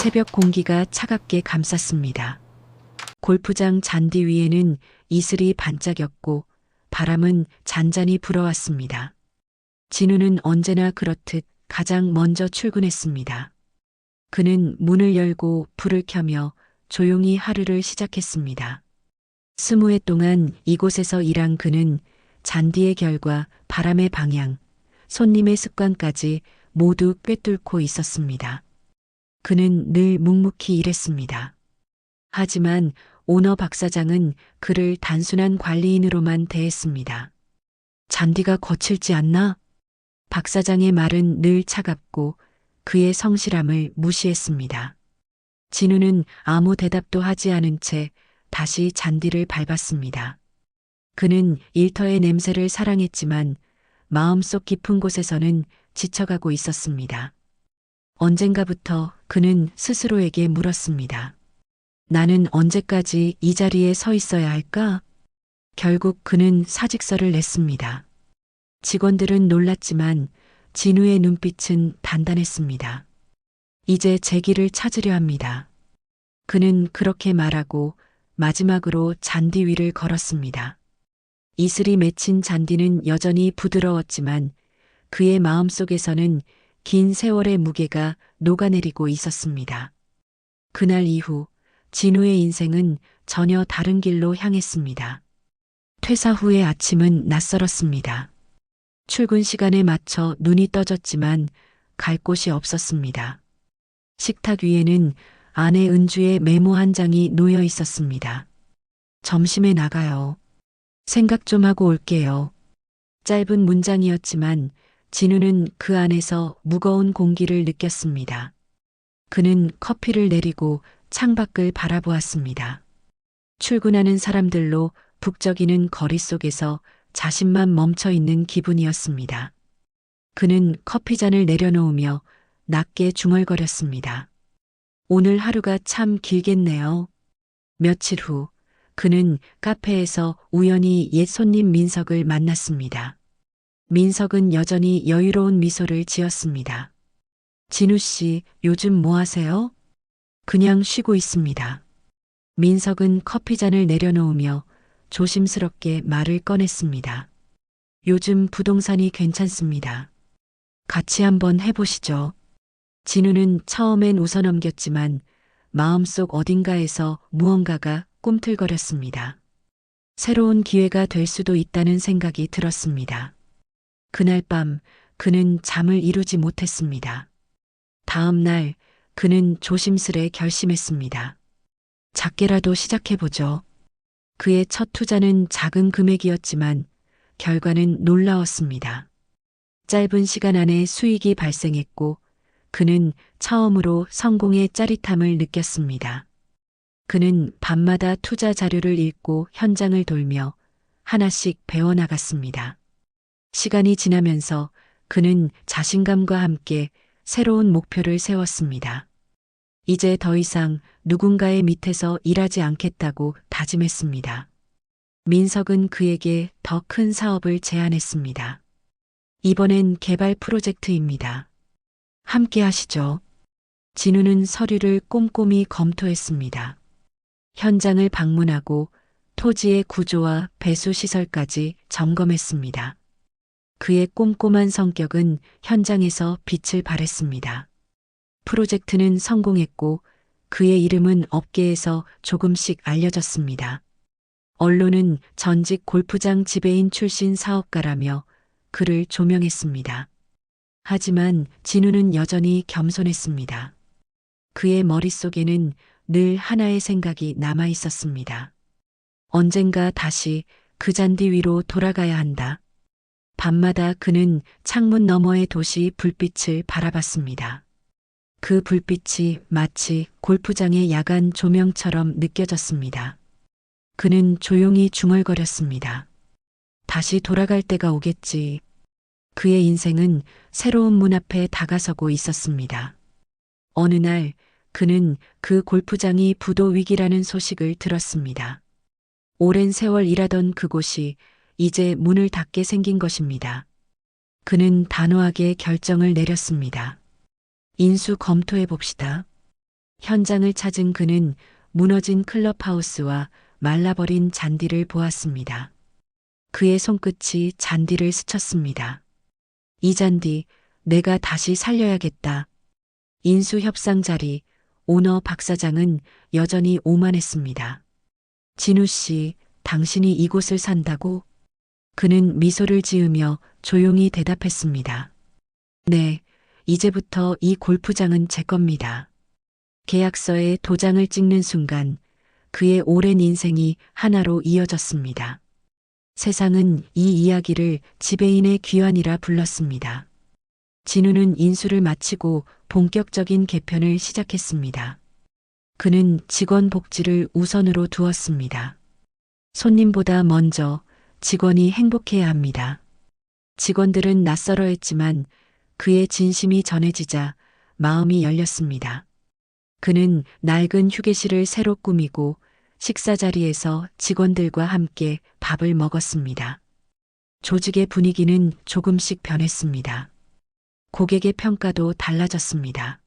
새벽 공기가 차갑게 감쌌습니다. 골프장 잔디 위에는 이슬이 반짝였고 바람은 잔잔히 불어왔습니다. 진우는 언제나 그렇듯 가장 먼저 출근했습니다. 그는 문을 열고 불을 켜며 조용히 하루를 시작했습니다. 스무 해 동안 이곳에서 일한 그는 잔디의 결과, 바람의 방향, 손님의 습관까지 모두 꿰뚫고 있었습니다. 그는 늘 묵묵히 일했습니다. 하지만 오너 박 사장은 그를 단순한 관리인으로만 대했습니다. 잔디가 거칠지 않나? 박 사장의 말은 늘 차갑고 그의 성실함을 무시했습니다. 진우는 아무 대답도 하지 않은 채 다시 잔디를 밟았습니다. 그는 일터의 냄새를 사랑했지만 마음속 깊은 곳에서는 지쳐가고 있었습니다. 언젠가부터 그는 스스로에게 물었습니다. 나는 언제까지 이 자리에 서 있어야 할까? 결국 그는 사직서를 냈습니다. 직원들은 놀랐지만 진우의 눈빛은 단단했습니다. 이제 제 길을 찾으려 합니다. 그는 그렇게 말하고 마지막으로 잔디 위를 걸었습니다. 이슬이 맺힌 잔디는 여전히 부드러웠지만 그의 마음속에서는 긴 세월의 무게가 녹아내리고 있었습니다. 그날 이후 진우의 인생은 전혀 다른 길로 향했습니다. 퇴사 후의 아침은 낯설었습니다. 출근 시간에 맞춰 눈이 떠졌지만 갈 곳이 없었습니다. 식탁 위에는 아내 은주의 메모 한 장이 놓여 있었습니다. 점심에 나가요. 생각 좀 하고 올게요. 짧은 문장이었지만 진우는 그 안에서 무거운 공기를 느꼈습니다. 그는 커피를 내리고 창밖을 바라보았습니다. 출근하는 사람들로 북적이는 거리 속에서 자신만 멈춰 있는 기분이었습니다. 그는 커피잔을 내려놓으며 낮게 중얼거렸습니다. 오늘 하루가 참 길겠네요. 며칠 후 그는 카페에서 우연히 옛 손님 민석을 만났습니다. 민석은 여전히 여유로운 미소를 지었습니다. 진우 씨, 요즘 뭐 하세요? 그냥 쉬고 있습니다. 민석은 커피잔을 내려놓으며 조심스럽게 말을 꺼냈습니다. 요즘 부동산이 괜찮습니다. 같이 한번 해보시죠. 진우는 처음엔 웃어넘겼지만 마음속 어딘가에서 무언가가 꿈틀거렸습니다. 새로운 기회가 될 수도 있다는 생각이 들었습니다. 그날 밤 그는 잠을 이루지 못했습니다. 다음 날 그는 조심스레 결심했습니다. 작게라도 시작해보죠. 그의 첫 투자는 작은 금액이었지만 결과는 놀라웠습니다. 짧은 시간 안에 수익이 발생했고 그는 처음으로 성공의 짜릿함을 느꼈습니다. 그는 밤마다 투자 자료를 읽고 현장을 돌며 하나씩 배워나갔습니다. 시간이 지나면서 그는 자신감과 함께 새로운 목표를 세웠습니다. 이제 더 이상 누군가의 밑에서 일하지 않겠다고 다짐했습니다. 민석은 그에게 더 큰 사업을 제안했습니다. 이번엔 개발 프로젝트입니다. 함께 하시죠. 진우는 서류를 꼼꼼히 검토했습니다. 현장을 방문하고 토지의 구조와 배수 시설까지 점검했습니다. 그의 꼼꼼한 성격은 현장에서 빛을 발했습니다. 프로젝트는 성공했고 그의 이름은 업계에서 조금씩 알려졌습니다. 언론은 전직 골프장 지배인 출신 사업가라며 그를 조명했습니다. 하지만 진우는 여전히 겸손했습니다. 그의 머릿속에는 늘 하나의 생각이 남아 있었습니다. 언젠가 다시 그 잔디 위로 돌아가야 한다. 밤마다 그는 창문 너머의 도시 불빛을 바라봤습니다. 그 불빛이 마치 골프장의 야간 조명처럼 느껴졌습니다. 그는 조용히 중얼거렸습니다. 다시 돌아갈 때가 오겠지. 그의 인생은 새로운 문 앞에 다가서고 있었습니다. 어느 날 그는 그 골프장이 부도 위기라는 소식을 들었습니다. 오랜 세월 일하던 그곳이 이제 문을 닫게 생긴 것입니다. 그는 단호하게 결정을 내렸습니다. 인수 검토해 봅시다. 현장을 찾은 그는 무너진 클럽하우스와 말라버린 잔디를 보았습니다. 그의 손끝이 잔디를 스쳤습니다. 이 잔디, 내가 다시 살려야겠다. 인수 협상 자리, 오너 박 사장은 여전히 오만했습니다. 진우 씨, 당신이 이곳을 산다고? 그는 미소를 지으며 조용히 대답했습니다. 네, 이제부터 이 골프장은 제 겁니다. 계약서에 도장을 찍는 순간 그의 오랜 인생이 하나로 이어졌습니다. 세상은 이 이야기를 지배인의 귀환이라 불렀습니다. 진우는 인수를 마치고 본격적인 개편을 시작했습니다. 그는 직원 복지를 우선으로 두었습니다. 손님보다 먼저 직원이 행복해야 합니다. 직원들은 낯설어 했지만 그의 진심이 전해지자 마음이 열렸습니다. 그는 낡은 휴게실을 새로 꾸미고 식사 자리에서 직원들과 함께 밥을 먹었습니다. 조직의 분위기는 조금씩 변했습니다. 고객의 평가도 달라졌습니다.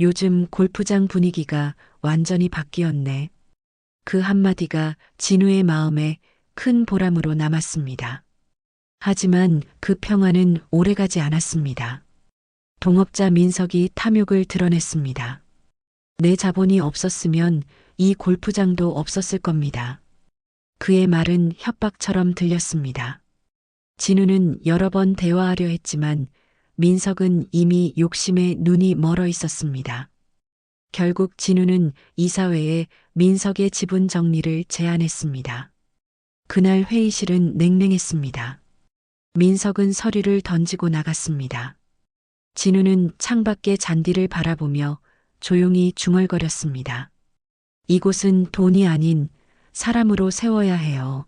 요즘 골프장 분위기가 완전히 바뀌었네. 그 한마디가 진우의 마음에 큰 보람으로 남았습니다. 하지만 그 평화는 오래가지 않았습니다. 동업자 민석이 탐욕을 드러냈습니다. 내 자본이 없었으면 이 골프장도 없었을 겁니다. 그의 말은 협박처럼 들렸습니다. 진우는 여러 번 대화하려 했지만 민석은 이미 욕심에 눈이 멀어 있었습니다. 결국 진우는 이사회에 민석의 지분 정리를 제안했습니다. 그날 회의실은 냉랭했습니다. 민석은 서류를 던지고 나갔습니다. 진우는 창밖의 잔디를 바라보며 조용히 중얼거렸습니다. 이곳은 돈이 아닌 사람으로 세워야 해요.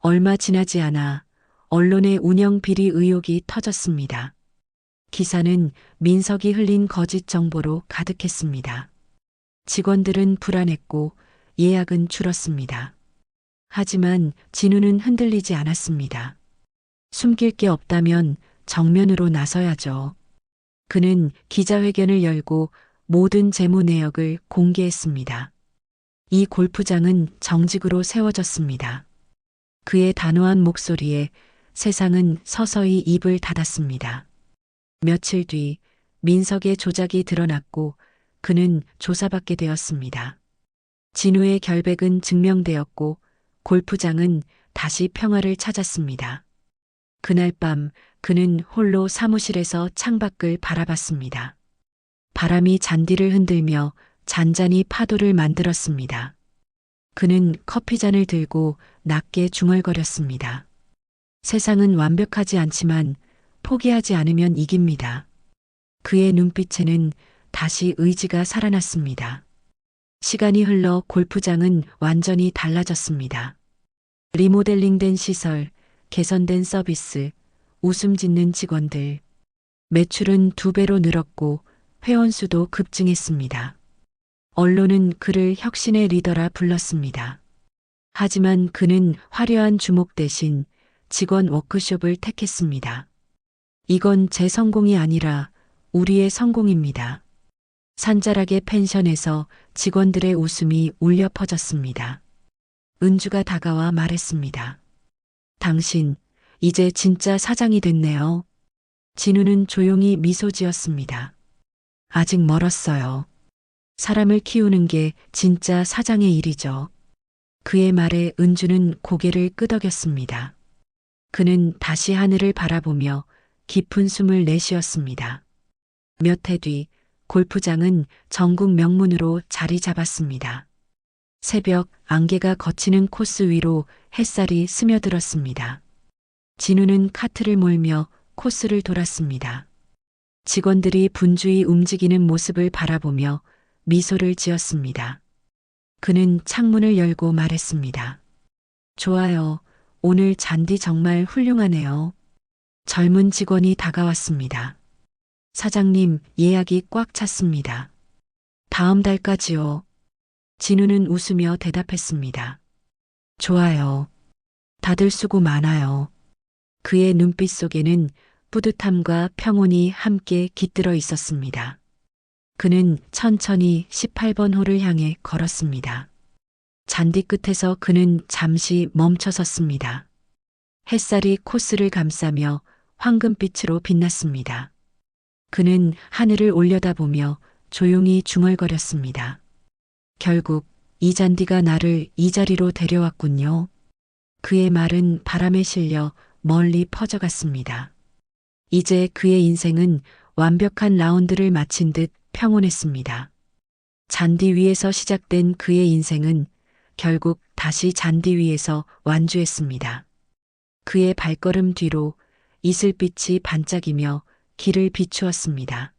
얼마 지나지 않아 언론의 운영 비리 의혹이 터졌습니다. 기사는 민석이 흘린 거짓 정보로 가득했습니다. 직원들은 불안했고 예약은 줄었습니다. 하지만 진우는 흔들리지 않았습니다. 숨길 게 없다면 정면으로 나서야죠. 그는 기자회견을 열고 모든 재무 내역을 공개했습니다. 이 골프장은 정직으로 세워졌습니다. 그의 단호한 목소리에 세상은 서서히 입을 닫았습니다. 며칠 뒤 민석의 조작이 드러났고 그는 조사받게 되었습니다. 진우의 결백은 증명되었고 골프장은 다시 평화를 찾았습니다. 그날 밤 그는 홀로 사무실에서 창밖을 바라봤습니다. 바람이 잔디를 흔들며 잔잔히 파도를 만들었습니다. 그는 커피잔을 들고 낮게 중얼거렸습니다. 세상은 완벽하지 않지만 포기하지 않으면 이깁니다. 그의 눈빛에는 다시 의지가 살아났습니다. 시간이 흘러 골프장은 완전히 달라졌습니다. 리모델링된 시설, 개선된 서비스, 웃음 짓는 직원들. 매출은 두 배로 늘었고 회원수도 급증했습니다. 언론은 그를 혁신의 리더라 불렀습니다. 하지만 그는 화려한 주목 대신 직원 워크숍을 택했습니다. 이건 제 성공이 아니라 우리의 성공입니다. 산자락의 펜션에서 직원들의 웃음이 울려 퍼졌습니다. 은주가 다가와 말했습니다. 당신, 이제 진짜 사장이 됐네요. 진우는 조용히 미소 지었습니다. 아직 멀었어요. 사람을 키우는 게 진짜 사장의 일이죠. 그의 말에 은주는 고개를 끄덕였습니다. 그는 다시 하늘을 바라보며 깊은 숨을 내쉬었습니다. 몇 해 뒤 골프장은 전국 명문으로 자리 잡았습니다. 새벽 안개가 걷히는 코스 위로 햇살이 스며들었습니다. 진우는 카트를 몰며 코스를 돌았습니다. 직원들이 분주히 움직이는 모습을 바라보며 미소를 지었습니다. 그는 창문을 열고 말했습니다. 좋아요. 오늘 잔디 정말 훌륭하네요. 젊은 직원이 다가왔습니다. 사장님, 예약이 꽉 찼습니다. 다음 달까지요. 진우는 웃으며 대답했습니다. 좋아요. 다들 수고 많아요. 그의 눈빛 속에는 뿌듯함과 평온이 함께 깃들어 있었습니다. 그는 천천히 18번 홀을 향해 걸었습니다. 잔디 끝에서 그는 잠시 멈춰 섰습니다. 햇살이 코스를 감싸며 황금빛으로 빛났습니다. 그는 하늘을 올려다보며 조용히 중얼거렸습니다. 결국 이 잔디가 나를 이 자리로 데려왔군요. 그의 말은 바람에 실려 멀리 퍼져갔습니다. 이제 그의 인생은 완벽한 라운드를 마친 듯 평온했습니다. 잔디 위에서 시작된 그의 인생은 결국 다시 잔디 위에서 완주했습니다. 그의 발걸음 뒤로 이슬빛이 반짝이며 길을 비추었습니다.